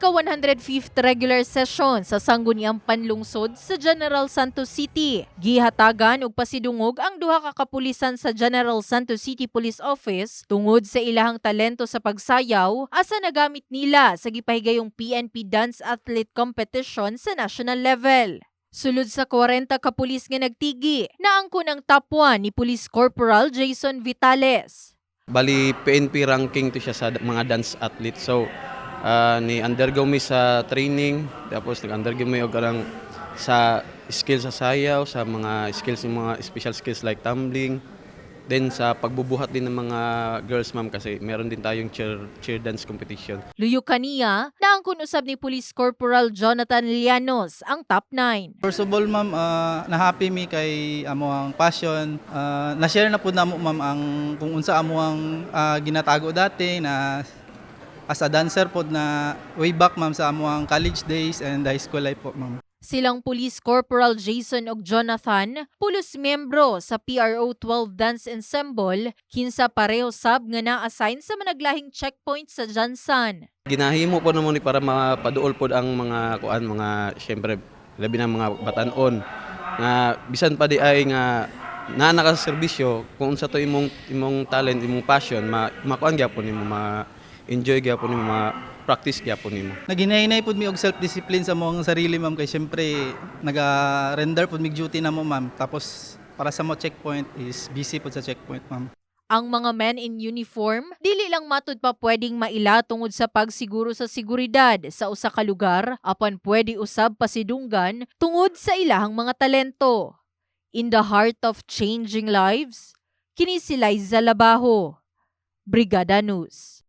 ika-105th regular session sa sangguniang panlungsod sa General Santos City. Gihatagan og pasidungog ang duha ka kapulisan sa General Santos City Police Office tungod sa ilahang talento sa pagsayaw asa nagamit nila sa gipahigayong PNP Dance Athlete Competition sa national level. Sulod sa 40 ka pulis nga nagtigi, naangkon ang top 1 ni Police Corporal Jason Vitales. Bali, PNP ranking to siya sa mga dance athlete. So, ah, ni undergo mi sa training, tapos nag-undergo mi og karang sa skills sa sayaw, sa mga skills ng mga special skills like tumbling. Then sa pagbubuhat din ng mga girls ma'am kasi meron din tayong cheer, cheer dance competition. Luyo kaniya, naangkon usab ni Police Corporal Jonathan Llanos ang top 9. First of all, ma'am, ah, na-happy mi kay amo ang passion. Ah, na-share na po namo ma'am ang kung unsa amo ang ah, ginatago dati na as a dancer po na way back ma'am sa amo ang college days and high school life po ma'am. Silang Police Corporal Jason ug Jonathan, pulos miyembro sa PRO 12 Dance Ensemble, kinsa pareho sab nga na-assign sa managlahing checkpoint sa Jansan. Ginahimo po naman ni para mapaduol po ang mga kuan mga syempre labi na mga batanon nga bisan pa di ay nga na nakaserbisyo kung unsa to imong imong talent imong passion ma makuan gyapon nimo ma enjoy gyapon nimo ma practice gyapon nimo Naginahinay po mi og self-discipline sa mong sarili ma'am kay syempre naga-render po mig duty na mo ma'am. Tapos para sa mo checkpoint is busy po sa checkpoint ma'am. Ang mga men in uniform, dili lang matud pa pwedeng maila tungod sa pagsiguro sa seguridad sa usa ka lugar apan pwede usab pasidunggan tungod sa ilahang mga talento. In the heart of changing lives, kini si Liza Labajo, Brigada News.